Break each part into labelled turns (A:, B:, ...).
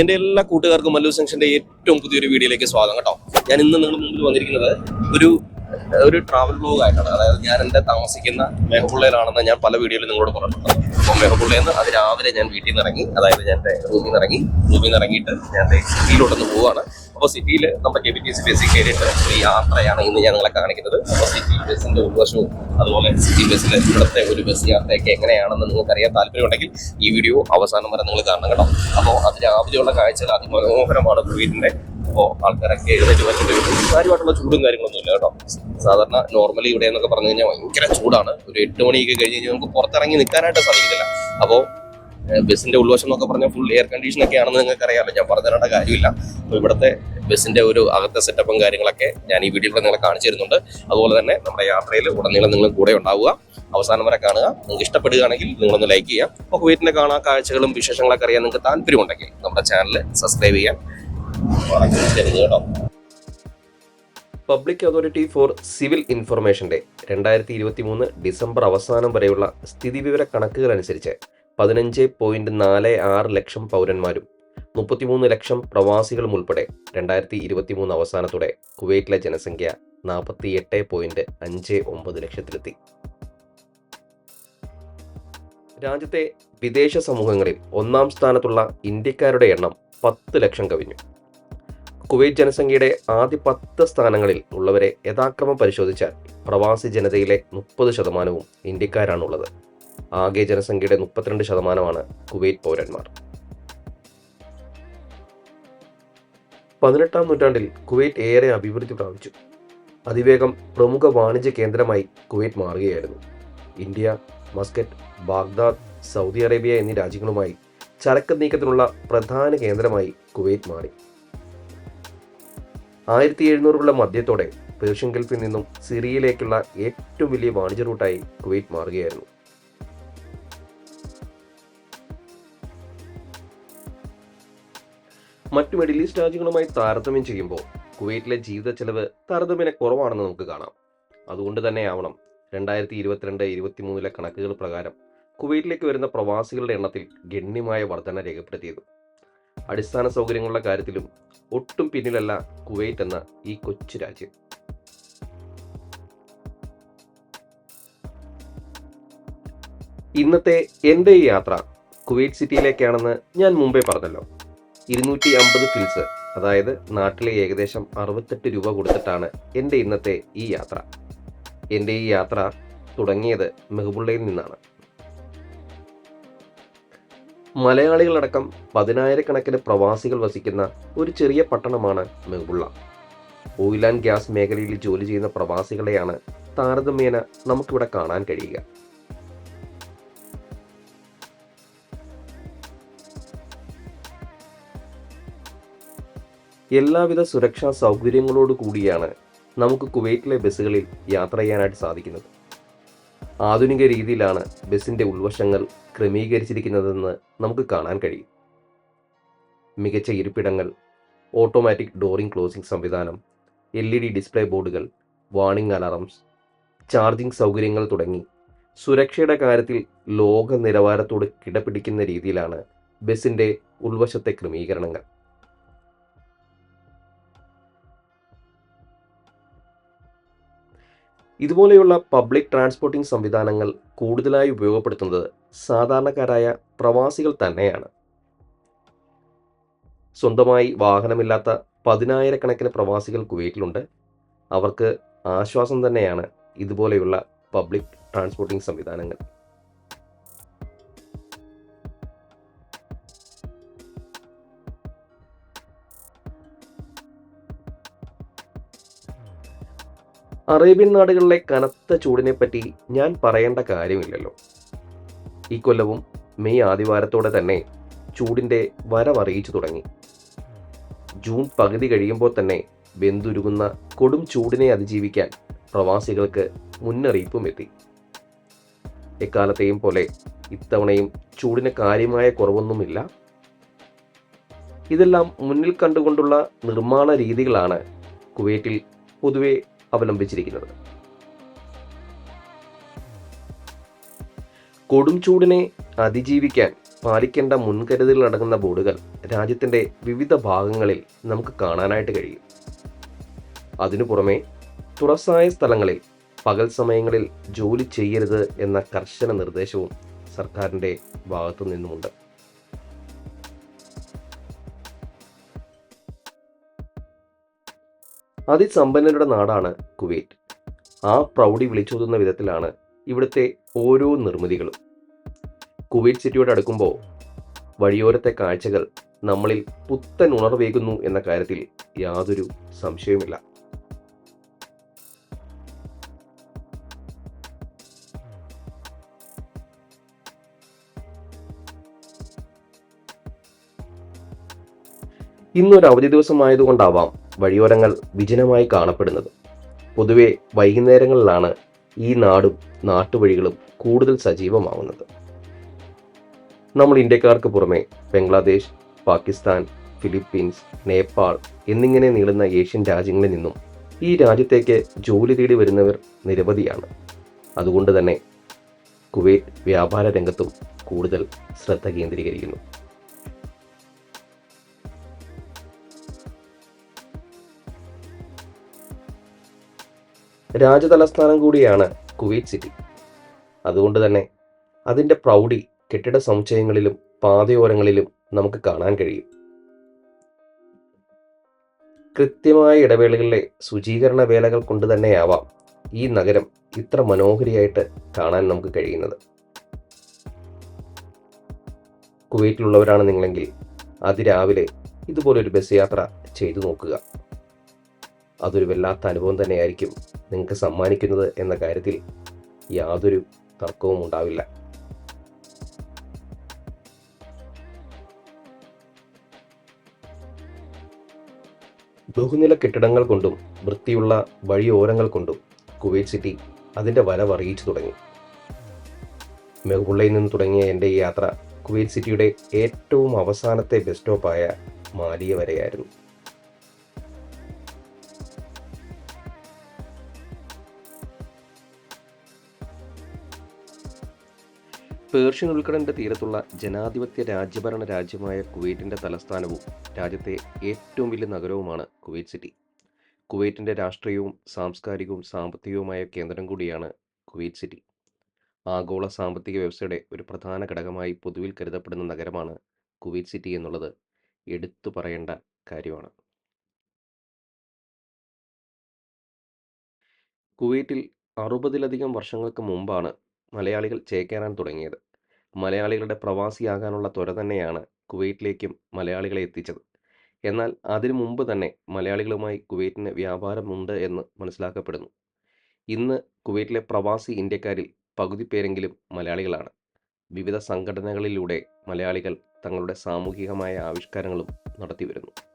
A: എന്റെ എല്ലാ കൂട്ടുകാർക്കും മല്ലു സെക്ഷന്റെ ഏറ്റവും പുതിയൊരു വീഡിയോയിലേക്ക് സ്വാഗതം കേട്ടോ. ഞാൻ ഇന്ന് നിങ്ങളുടെ മുമ്പിൽ വന്നിരിക്കുന്നത് ഒരു ഒരു ട്രാവൽ ബ്ലോഗ് ആയിട്ടാണ്. അതായത് ഞാൻ എന്റെ താമസിക്കുന്ന മെഹബുള്ളയിലാണെന്ന് ഞാൻ പല വീഡിയോയിലും നിങ്ങളോട് പറഞ്ഞിട്ടുണ്ട്. അപ്പോൾ മെഹബുള്ളയിൽ നിന്ന് അത് രാവിലെ ഞാൻ വീട്ടിൽ നിന്ന് ഇറങ്ങി അതായത് ഞാൻ എന്റെ റൂമിൽ നിന്ന് ഇറങ്ങി റൂമിൽ നിന്ന് ഇറങ്ങിയിട്ട് ഞാൻ എന്റെ സിറ്റിയിലോട്ടൊന്ന് പോവുകയാണ് അപ്പോൾ സിറ്റിയിൽ നമ്മുടെ കെ പി ടി സി ബസ്സിൽ കയറിയിട്ട് ഒരു യാത്രയാണ് ഇന്ന് ഞാൻ നിങ്ങളെ കാണിക്കുന്നത്. അപ്പോൾ സിറ്റി ബസ്സിന്റെ ഉൾവശവും അതുപോലെ സിറ്റി ബസ്സിൽ ഇവിടുത്തെ ഒരു ബസ് യാത്രയൊക്കെ എങ്ങനെയാണെന്ന് നിങ്ങൾക്ക് അറിയാൻ താല്പര്യമുണ്ടെങ്കിൽ ഈ വീഡിയോ അവസാനം വരെ നിങ്ങൾ കാണണം കേട്ടോ. അപ്പോൾ അത് രാവിലെയുള്ള കാഴ്ചകൾ അതിമനോഹരമാണ് വീടിന്റെ അപ്പോൾ ആൾക്കാരൊക്കെ എഴുന്നേറ്റ് പറ്റുന്നുണ്ട് കാര്യമായിട്ടുള്ള ചൂടും കാര്യങ്ങളൊന്നും ഇല്ല കേട്ടോ. സാധാരണ നോർമലി ഇവിടെ എന്നൊക്കെ പറഞ്ഞു കഴിഞ്ഞാൽ ഭയങ്കര ചൂടാണ്. ഒരു എട്ട് മണിയൊക്കെ കഴിഞ്ഞ് കഴിഞ്ഞാൽ നമുക്ക് പുറത്തിറങ്ങി നിൽക്കാനായിട്ട് സാധിക്കില്ല അപ്പോൾ ബസ്സിന്റെ ഉൾവശം എന്നൊക്കെ പറഞ്ഞാൽ ഫുൾ എയർ കണ്ടീഷൻ ഒക്കെ ആണെന്ന് നിങ്ങൾക്ക് അറിയാമല്ലോ ഞാൻ പറഞ്ഞു തരേണ്ട കാര്യമില്ല. അപ്പോൾ ഇവിടുത്തെ ബസ്സിന്റെ ഒരു അകത്തെ സെറ്റപ്പും കാര്യങ്ങളൊക്കെ ഞാൻ ഈ വീഡിയോയിൽ നിങ്ങളെ കാണിച്ചു തരുന്നുണ്ട് അതുപോലെ തന്നെ നമ്മുടെ യാത്രയിൽ ഉടനീളം നിങ്ങൾ കൂടെ ഉണ്ടാവുക. അവസാനം വരെ കാണുക. നിങ്ങൾക്ക് ഇഷ്ടപ്പെടുകയാണെങ്കിൽ നിങ്ങളൊന്ന് ലൈക്ക് ചെയ്യാം. അപ്പോൾ വീട്ടിന്റെ കാണാൻ കാഴ്ചകളും വിശേഷങ്ങളൊക്കെ അറിയാൻ നിങ്ങൾക്ക് താല്പര്യമുണ്ടെങ്കിൽ നമ്മുടെ ചാനൽ സബ്സ്ക്രൈബ് മറക്കരുത് കേട്ടോ. പബ്ലിക് അതോറിറ്റി ഫോർ സിവിൽ ഇൻഫർമേഷന്റെ രണ്ടായിരത്തി ഇരുപത്തി മൂന്ന് ഡിസംബർ അവസാനം വരെയുള്ള സ്ഥിതിവിവര കണക്കുകൾ അനുസരിച്ച് പതിനഞ്ച് പോയിന്റ് നാല് ആറ് ലക്ഷം പൗരന്മാരും മുപ്പത്തിമൂന്ന് ലക്ഷം പ്രവാസികളും ഉൾപ്പെടെ രണ്ടായിരത്തി ഇരുപത്തി മൂന്ന് അവസാനത്തോടെ കുവൈറ്റിലെ ജനസംഖ്യ നാൽപ്പത്തി എട്ട് പോയിന്റ് അഞ്ച് ഒമ്പത് ലക്ഷത്തിലെത്തി. രാജ്യത്തെ വിദേശ സമൂഹങ്ങളിൽ ഒന്നാം സ്ഥാനത്തുള്ള ഇന്ത്യക്കാരുടെ എണ്ണം പത്ത് ലക്ഷം കവിഞ്ഞു. കുവൈറ്റ് ജനസംഖ്യയുടെ ആദ്യ പത്ത് സ്ഥാനങ്ങളിൽ ഉള്ളവരെ യഥാക്രമം പരിശോധിച്ചാൽ പ്രവാസി ജനതയിലെ മുപ്പത് ശതമാനവും ഇന്ത്യക്കാരാണുള്ളത്. ആകെ ജനസംഖ്യയുടെ മുപ്പത്തിരണ്ട് ശതമാനമാണ് കുവൈറ്റ് പൗരന്മാർ. പതിനെട്ടാം നൂറ്റാണ്ടിൽ കുവൈറ്റ് ഏറെ അഭിവൃദ്ധി പ്രാപിച്ചു. അതിവേഗം പ്രമുഖ വാണിജ്യ കേന്ദ്രമായി കുവൈറ്റ് മാറുകയായിരുന്നു. India Muscat Baghdad Saudi Arabia എന്നീ രാജ്യങ്ങളുമായി ചരക്ക് നീക്കത്തിനുള്ള പ്രധാന കേന്ദ്രമായി കുവൈറ്റ് മാറി. ആയിരത്തി എഴുന്നൂറുകളുടെ മധ്യത്തോടെ പേർഷ്യൻ ഗൾഫിൽ നിന്നും സിറിയയിലേക്കുള്ള ഏറ്റവും വലിയ വാണിജ്യ റൂട്ടായി കുവൈറ്റ് മാറുകയായിരുന്നു. മറ്റു മിഡിൽ ഈസ്റ്റ് രാജ്യങ്ങളുമായി താരതമ്യം ചെയ്യുമ്പോൾ കുവൈറ്റിലെ ജീവിത ചെലവ് താരതമ്യേന കുറവാണെന്ന് നമുക്ക് കാണാം. അതുകൊണ്ട് തന്നെ ആവണം. രണ്ടായിരത്തി ഇരുപത്തിരണ്ട് ഇരുപത്തിമൂന്നിലെ കണക്കുകൾ പ്രകാരം കുവൈറ്റിലേക്ക് വരുന്ന പ്രവാസികളുടെ എണ്ണത്തിൽ ഗണ്യമായ വർധന രേഖപ്പെടുത്തിയത്. അടിസ്ഥാന സൗകര്യങ്ങളുടെ കാര്യത്തിലും ഒട്ടും പിന്നിലല്ല കുവൈറ്റ് എന്ന ഈ കൊച്ചു രാജ്യം. ഇന്നത്തെ എന്റെ ഈ യാത്ര കുവൈറ്റ് സിറ്റിയിലേക്കാണെന്ന് ഞാൻ മുമ്പേ പറഞ്ഞല്ലോ. ഇരുന്നൂറ്റി അമ്പത് ഫിൽസ് അതായത് നാട്ടിലെ ഏകദേശം അറുപത്തെട്ട് രൂപ കൊടുത്തിട്ടാണ് എന്റെ ഇന്നത്തെ ഈ യാത്ര. എന്റെ ഈ യാത്ര തുടങ്ങിയത് മെഹബുള്ളയിൽ നിന്നാണ്. മലയാളികളടക്കം പതിനായിരക്കണക്കിന് പ്രവാസികൾ വസിക്കുന്ന ഒരു ചെറിയ പട്ടണമാണ് മെഹബുള്ള. ഓയിൽ ആൻഡ് ഗ്യാസ് മേഖലയിൽ ജോലി ചെയ്യുന്ന പ്രവാസികളെയാണ് താരതമ്യേന നമുക്കിവിടെ കാണാൻ കഴിയുക. എല്ലാവിധ സുരക്ഷാ സൗകര്യങ്ങളോട് കൂടിയാണ് നമുക്ക് കുവൈറ്റിലെ ബസ്സുകളിൽ യാത്ര ചെയ്യാനായിട്ട് സാധിക്കുന്നത്. ആധുനിക രീതിയിലാണ് ബസ്സിന്റെ ഉൾവശങ്ങൾ ക്രമീകരിച്ചിരിക്കുന്നതെന്ന് നമുക്ക് കാണാൻ കഴിയും. മികച്ച ഇരിപ്പിടങ്ങൾ ഓട്ടോമാറ്റിക് ഡോറിംഗ് ക്ലോസിംഗ് സംവിധാനം എൽ ഇ ഡി ഡിസ്പ്ലേ ബോർഡുകൾ വാണിംഗ് അലാറംസ് ചാർജിംഗ് സൗകര്യങ്ങൾ തുടങ്ങി സുരക്ഷയുടെ കാര്യത്തിൽ ലോക നിലവാരത്തോട് കിടപിടിക്കുന്ന രീതിയിലാണ് ബസ്സിന്റെ ഉൾവശത്തെ ക്രമീകരണങ്ങൾ. ഇതുപോലെയുള്ള പബ്ലിക് ട്രാൻസ്പോർട്ടിംഗ് സംവിധാനങ്ങൾ കൂടുതലായി ഉപയോഗപ്പെടുത്തുന്നത് സാധാരണക്കാരായ പ്രവാസികൾ തന്നെയാണ്. സ്വന്തമായി വാഹനമില്ലാത്ത പതിനായിരക്കണക്കിന് പ്രവാസികൾ കുവൈറ്റിലുണ്ട്. അവർക്ക് ആശ്വാസം തന്നെയാണ് ഇതുപോലെയുള്ള പബ്ലിക് ട്രാൻസ്പോർട്ടിംഗ് സംവിധാനങ്ങൾ. അറേബ്യൻ നാടുകളിലെ കനത്ത ചൂടിനെ പറ്റി ഞാൻ പറയേണ്ട കാര്യമില്ലല്ലോ. ഈ കൊല്ലവും മെയ് ആദിവാരത്തോടെ തന്നെ ചൂടിന്റെ വരവറിയിച്ചു തുടങ്ങി. ജൂൺ പകുതി കഴിയുമ്പോൾ തന്നെ വെന്തുരുകുന്ന കൊടും ചൂടിനെ അതിജീവിക്കാൻ പ്രവാസികൾക്ക് മുന്നറിയിപ്പും എത്തി. എക്കാലത്തെയും പോലെ ഇത്തവണയും ചൂടിന് കാര്യമായ കുറവൊന്നുമില്ല. ഇതെല്ലാം മുന്നിൽ കണ്ടുകൊണ്ടുള്ള നിർമ്മാണ രീതികളാണ് കുവൈറ്റിൽ പൊതുവെ അവലംബിച്ചിരിക്കുന്നത്. കൊടും ചൂടിനെ അതിജീവിക്കാൻ പാലിക്കേണ്ട മുൻകരുതലുകൾ അടങ്ങുന്ന ബോർഡുകൾ രാജ്യത്തിന്റെ വിവിധ ഭാഗങ്ങളിൽ നമുക്ക് കാണാനായിട്ട് കഴിയും. അതിനു പുറമെ തുറസായ സ്ഥലങ്ങളിൽ പകൽ സമയങ്ങളിൽ ജോലി ചെയ്യരുത് എന്ന കർശന നിർദ്ദേശവും സർക്കാരിന്റെ ഭാഗത്തു നിന്നുമുണ്ട് അതിസമ്പന്നരുടെ നാടാണ് കുവൈറ്റ്. ആ പ്രൗഢി വിളിച്ചോതുന്ന വിധത്തിലാണ് ഇവിടുത്തെ ഓരോ നിർമ്മിതികളും. കുവൈറ്റ് സിറ്റിയോട് അടുക്കുമ്പോൾ വഴിയോരത്തെ കാഴ്ചകൾ നമ്മളിൽ പുത്തൻ ഉണർവേകുന്നു എന്ന കാര്യത്തിൽ യാതൊരു സംശയവുമില്ല. ഇന്നൊരു അവധി ദിവസമായതുകൊണ്ടാവാം വഴിയോരങ്ങൾ വിജനമായി കാണപ്പെടുന്നത്. പൊതുവെ വൈകുന്നേരങ്ങളിലാണ് ഈ നാടും നാട്ടുവഴികളും കൂടുതൽ സജീവമാവുന്നത്. നമ്മൾ ഇന്ത്യക്കാർക്ക് പുറമെ ബംഗ്ലാദേശ് പാകിസ്ഥാൻ ഫിലിപ്പീൻസ് നേപ്പാൾ എന്നിങ്ങനെ നീളുന്ന ഏഷ്യൻ രാജ്യങ്ങളിൽ നിന്നും ഈ രാജ്യത്തേക്ക് ജോലി തേടി വരുന്നവർ നിരവധിയാണ്. അതുകൊണ്ട് തന്നെ കുവൈറ്റ് വ്യാപാര രംഗത്തും കൂടുതൽ ശ്രദ്ധ കേന്ദ്രീകരിക്കുന്നു. രാജതലസ്ഥാനം കൂടിയാണ് കുവൈറ്റ് സിറ്റി. അതുകൊണ്ട് തന്നെ അതിന്റെ പ്രൗഢി കെട്ടിട സമുച്ചയങ്ങളിലും പാതയോരങ്ങളിലും നമുക്ക് കാണാൻ കഴിയും. കൃത്യമായ ഇടവേളകളിലെ ശുചീകരണ വേലകൾ കൊണ്ട് തന്നെയാവാം ഈ നഗരം ഇത്ര മനോഹരിയായിട്ട് കാണാൻ നമുക്ക് കഴിയുന്നത്. കുവൈറ്റിലുള്ളവരാണ് നിങ്ങളെങ്കിൽ അതിരാവിലെ ഇതുപോലൊരു ബസ് യാത്ര ചെയ്തു നോക്കുക. അതൊരു വല്ലാത്ത അനുഭവം തന്നെയായിരിക്കും നിങ്ങൾക്ക് സമ്മാനിക്കുന്നത് എന്ന കാര്യത്തിൽ യാതൊരു തർക്കവും ഉണ്ടാവില്ല. ബഹുനില കെട്ടിടങ്ങൾ കൊണ്ടും വൃത്തിയുള്ള വഴിയോരങ്ങൾ കൊണ്ടും കുവൈറ്റ് സിറ്റി അതിന്റെ വരവ് അറിയിച്ചു തുടങ്ങി. മെഹുള്ളയിൽ നിന്ന് തുടങ്ങിയ എന്റെ ഈ യാത്ര കുവൈറ്റ് സിറ്റിയുടെ ഏറ്റവും അവസാനത്തെ ബസ് സ്റ്റോപ്പായ മാലിയ വരെയായിരുന്നു. പേർഷ്യൻ ഉൾക്കടലിന്റെ തീരത്തുള്ള ജനാധിപത്യ രാജ്യഭരണ രാജ്യമായ കുവൈറ്റിന്റെ തലസ്ഥാനവും രാജ്യത്തെ ഏറ്റവും വലിയ നഗരവുമാണ് കുവൈറ്റ് സിറ്റി. കുവൈറ്റിന്റെ രാഷ്ട്രീയവും സാംസ്കാരികവും സാമ്പത്തികവുമായ കേന്ദ്രം കൂടിയാണ് കുവൈറ്റ് സിറ്റി. ആഗോള സാമ്പത്തിക വ്യവസ്ഥയുടെ ഒരു പ്രധാന ഘടകമായി പൊതുവിൽ കരുതപ്പെടുന്ന നഗരമാണ് കുവൈറ്റ് സിറ്റി എന്നുള്ളത് എടുത്തു പറയേണ്ട കാര്യമാണ്. കുവൈറ്റിൽ അറുപതിലധികം വർഷങ്ങൾക്ക് മുമ്പാണ് മലയാളികൾ ചേക്കേറാൻ തുടങ്ങിയത്. മലയാളികളുടെ പ്രവാസിയാകാനുള്ള ത്വര തന്നെയാണ് കുവൈറ്റിലേക്കും മലയാളികളെ എത്തിച്ചത്. എന്നാൽ അതിനു മുമ്പ് തന്നെ മലയാളികളുമായി കുവൈറ്റിന് വ്യാപാരമുണ്ട് എന്ന് മനസ്സിലാക്കപ്പെടുന്നു. ഇന്ന് കുവൈറ്റിലെ പ്രവാസി ഇന്ത്യക്കാരിൽ പകുതി പേരെങ്കിലും മലയാളികളാണ്. വിവിധ സംഘടനകളിലൂടെ മലയാളികൾ തങ്ങളുടെ സാമൂഹികമായ ആവിഷ്കാരങ്ങളും നടത്തിവരുന്നു.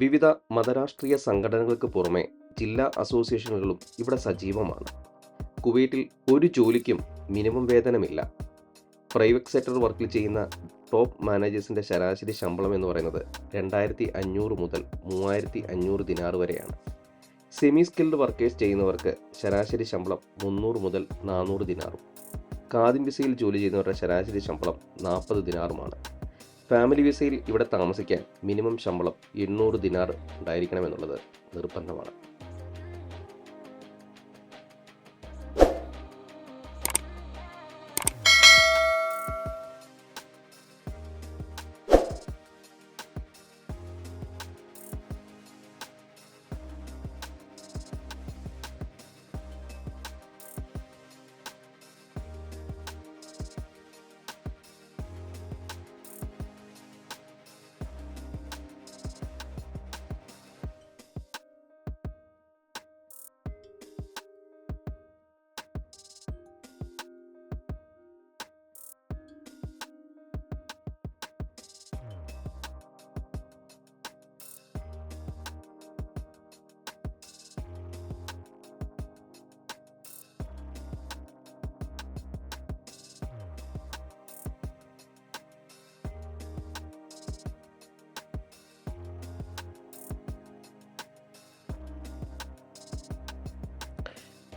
A: വിവിധ മതരാഷ്ട്രീയ സംഘടനകൾക്ക് പുറമെ ജില്ലാ അസോസിയേഷനുകളും ഇവിടെ സജീവമാണ്. കുവൈറ്റിൽ ഒരു ജോലിക്കും മിനിമം വേതനമില്ല. പ്രൈവറ്റ് സെക്ടർ വർക്കിൽ ചെയ്യുന്ന ടോപ്പ് മാനേജേഴ്സിന്റെ ശരാശരി ശമ്പളം എന്ന് പറയുന്നത് രണ്ടായിരത്തി അഞ്ഞൂറ് മുതൽ മൂവായിരത്തി അഞ്ഞൂറ് ദിനാർ വരെയാണ്. സെമി സ്കിൽഡ് വർക്കേഴ്സ് ചെയ്യുന്നവർക്ക് ശരാശരി ശമ്പളം മുന്നൂറ് മുതൽ നാനൂറ് ദിനാറും. കാതിൻ വിസയിൽ ജോലി ചെയ്യുന്നവരുടെ ശരാശരി ശമ്പളം നാൽപ്പത് ദിനാറുമാണ്. ഫാമിലി വിസയിൽ ഇവിടെ താമസിക്കാൻ മിനിമം ശമ്പളം എണ്ണൂറ് ദിനാർ ഉണ്ടായിരിക്കണമെന്നുള്ളത് നിർബന്ധമാണ്.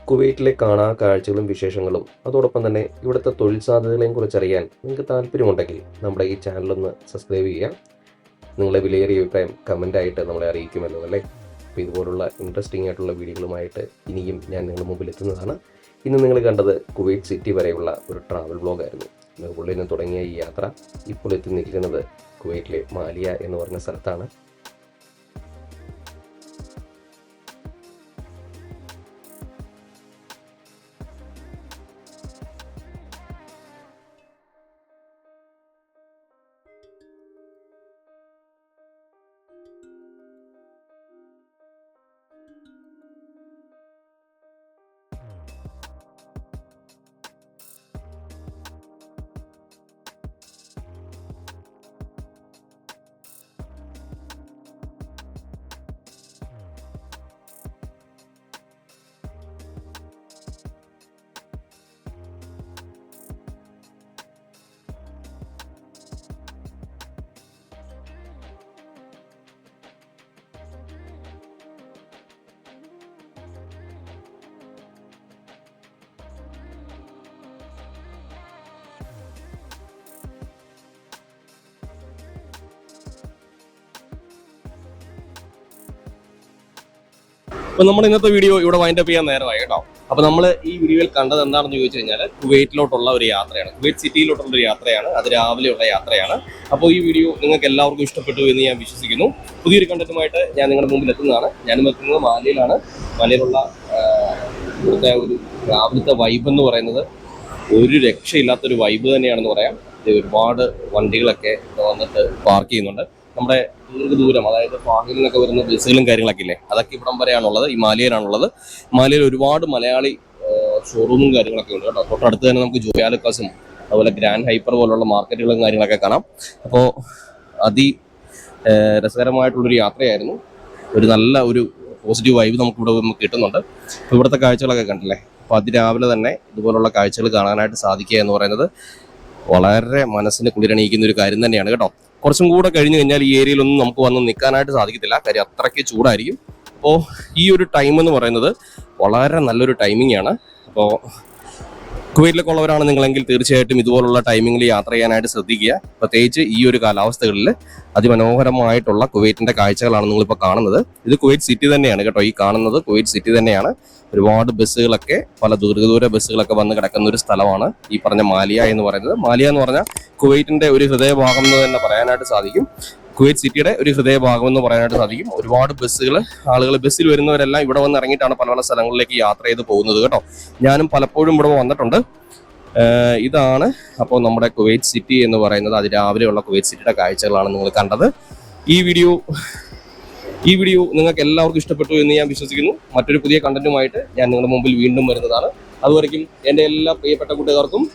A: കുവൈറ്റിലെ കാണാ കാഴ്ചകളും വിശേഷങ്ങളും. അതോടൊപ്പം തന്നെ ഇവിടുത്തെ തൊഴിൽ സാധ്യതകളെയും കുറിച്ച് അറിയാൻ നിങ്ങൾക്ക് താല്പര്യമുണ്ടെങ്കിൽ നമ്മുടെ ഈ ചാനലൊന്ന് സബ്സ്ക്രൈബ് ചെയ്യുക. നിങ്ങളുടെ വിലയേറിയ അഭിപ്രായം കമന്റായിട്ട് നമ്മളെ അറിയിക്കുമല്ലോ അല്ലേ? അപ്പോൾ ഇതുപോലുള്ള ഇൻട്രസ്റ്റിംഗ് ആയിട്ടുള്ള വീഡിയോകളുമായിട്ട് ഇനിയും ഞാൻ നിങ്ങളുടെ മുമ്പിൽ എത്തുന്നതാണ്. ഇന്ന് നിങ്ങൾ കണ്ടത് കുവൈറ്റ് സിറ്റി വരെയുള്ള ഒരു ട്രാവൽ ബ്ലോഗായിരുന്നു മെഹബുള്ളിൽ നിന്ന് തുടങ്ങിയ ഈ യാത്ര ഇപ്പോൾ എത്തി നിൽക്കുന്നത് കുവൈറ്റിലെ മാലിയ എന്ന് പറഞ്ഞ സ്ഥലത്താണ്.
B: അപ്പൊ നമ്മുടെ ഇന്നത്തെ വീഡിയോ ഇവിടെ വൈൻഡപ്പ് ചെയ്യാൻ നേരമായി കേട്ടോ. അപ്പൊ നമ്മൾ ഈ വീഡിയോയിൽ കണ്ടത് എന്താണെന്ന് ചോദിച്ചു കഴിഞ്ഞാൽ കുവൈറ്റിലോട്ടുള്ള ഒരു യാത്രയാണ്. കുവൈറ്റ് സിറ്റിയിലോട്ടുള്ള ഒരു യാത്രയാണ്. അത് രാവിലെയുള്ള യാത്രയാണ്. അപ്പോൾ ഈ വീഡിയോ നിങ്ങൾക്ക് എല്ലാവർക്കും ഇഷ്ടപ്പെട്ടു എന്ന് ഞാൻ വിശ്വസിക്കുന്നു. പുതിയൊരു കണ്ടന്റുമായിട്ട് ഞാൻ നിങ്ങളുടെ മുമ്പിൽ എത്തുന്നതാണ്. ഞാനും എത്തുന്നത് മാലിയിലാണ്. മാലിയിലുള്ള ഇവിടുത്തെ ഒരു രാവിലത്തെ വൈബ് എന്ന് പറയുന്നത് ഒരു രക്ഷയില്ലാത്തൊരു വൈബ് തന്നെയാണെന്ന് പറയാം. ഒരുപാട് വണ്ടികളൊക്കെ വന്നിട്ട് പാർക്ക് ചെയ്യുന്നുണ്ട്. നമ്മുടെ ദീർഘദൂരം അതായത് ഫാഹിൽ നിന്നൊക്കെ വരുന്ന ബസ്സുകളും കാര്യങ്ങളൊക്കെ ഇല്ലേ? അതൊക്കെ ഇവിടം വരെയാണുള്ളത് ഈ മാലിയയിലാണുള്ളത് മാലിയയിൽ ഒരുപാട് മലയാളി ഷോറൂമും കാര്യങ്ങളൊക്കെ ഉണ്ട് കേട്ടോ. തൊട്ടടുത്ത് തന്നെ നമുക്ക് ജോയാലുക്കാസും അതുപോലെ ഗ്രാൻഡ് ഹൈപ്പർ പോലുള്ള മാർക്കറ്റുകളും കാര്യങ്ങളൊക്കെ കാണാം. അപ്പോൾ അതി രസകരമായിട്ടുള്ളൊരു യാത്രയായിരുന്നു. ഒരു നല്ല ഒരു പോസിറ്റീവ് വൈബ് നമുക്ക് ഇവിടെ കിട്ടുന്നുണ്ട്. അപ്പോൾ ഇവിടുത്തെ കാഴ്ചകളൊക്കെ കണ്ടില്ലേ? അപ്പോൾ അതിരാവിലെ തന്നെ ഇതുപോലുള്ള കാഴ്ചകൾ കാണാനായിട്ട് സാധിക്കുക എന്ന് പറയുന്നത് വളരെ മനസ്സിന് കുളിരണിയിക്കുന്ന ഒരു കാര്യം തന്നെയാണ് കേട്ടോ. കുറച്ചും കൂടെ കഴിഞ്ഞ് കഴിഞ്ഞാൽ ഈ ഏരിയയിലൊന്നും നമുക്ക് വന്ന് നിൽക്കാനായിട്ട് സാധിക്കത്തില്ല. കാര്യം അത്രയ്ക്ക് ചൂടായിരിക്കും. അപ്പോൾ ഈ ഒരു ടൈം എന്ന് പറയുന്നത് വളരെ നല്ലൊരു ടൈമിംഗ് ആണ്. അപ്പോൾ കുവൈറ്റിലൊക്കെ ഉള്ളവരാണ് നിങ്ങളെങ്കിൽ തീർച്ചയായിട്ടും ഇതുപോലുള്ള ടൈമിങ്ങിൽ യാത്ര ചെയ്യാനായിട്ട് ശ്രദ്ധിക്കുക. പ്രത്യേകിച്ച് ഈ ഒരു കാലാവസ്ഥകളിൽ അതിമനോഹരമായിട്ടുള്ള കുവൈറ്റിന്റെ കാഴ്ചകളാണ് നിങ്ങളിപ്പോൾ കാണുന്നത്. ഇത് കുവൈറ്റ് സിറ്റി തന്നെയാണ് കേട്ടോ. ഈ കാണുന്നത് കുവൈറ്റ് സിറ്റി തന്നെയാണ്. ഒരുപാട് ബസ്സുകളൊക്കെ പല ദീർഘദൂര ബസ്സുകളൊക്കെ വന്ന് കിടക്കുന്ന ഒരു സ്ഥലമാണ് ഈ പറഞ്ഞ മാലിയ എന്ന് പറയുന്നത്. മാലിയ എന്ന് പറഞ്ഞാൽ കുവൈറ്റിന്റെ ഒരു ഹൃദയഭാഗം എന്ന് തന്നെ പറയാനായിട്ട് സാധിക്കും. കുവൈറ്റ് സിറ്റിയുടെ ഒരു ഹൃദയഭാഗം എന്ന് പറയാനായിട്ട് സാധിക്കും. ഒരുപാട് ബസ്സുകൾ ആളുകൾ ബസ്സിൽ വരുന്നവരെല്ലാം ഇവിടെ വന്ന് ഇറങ്ങിയിട്ടാണ് പല പല സ്ഥലങ്ങളിലേക്ക് യാത്ര ചെയ്ത് പോകുന്നത് കേട്ടോ. ഞാനും പലപ്പോഴും ഇവിടെ വന്നിട്ടുണ്ട്. ഇതാണ് അപ്പോൾ നമ്മുടെ കുവൈറ്റ് സിറ്റി എന്ന് പറയുന്നത് അതിരാവിലെയുള്ള കുവൈറ്റ് സിറ്റിയുടെ കാഴ്ചകളാണ് നിങ്ങൾ കണ്ടത്. ഈ വീഡിയോ ഈ വീഡിയോ നിങ്ങൾക്ക് എല്ലാവർക്കും ഇഷ്ടപ്പെട്ടു എന്ന് ഞാൻ വിശ്വസിക്കുന്നു. മറ്റൊരു പുതിയ കണ്ടന്റുമായിട്ട് ഞാൻ നിങ്ങളുടെ മുമ്പിൽ വീണ്ടും വരുന്നതാണ്. അതുവരയ്ക്കും എന്റെ എല്ലാ പ്രിയപ്പെട്ട കൂട്ടുകാർക്കും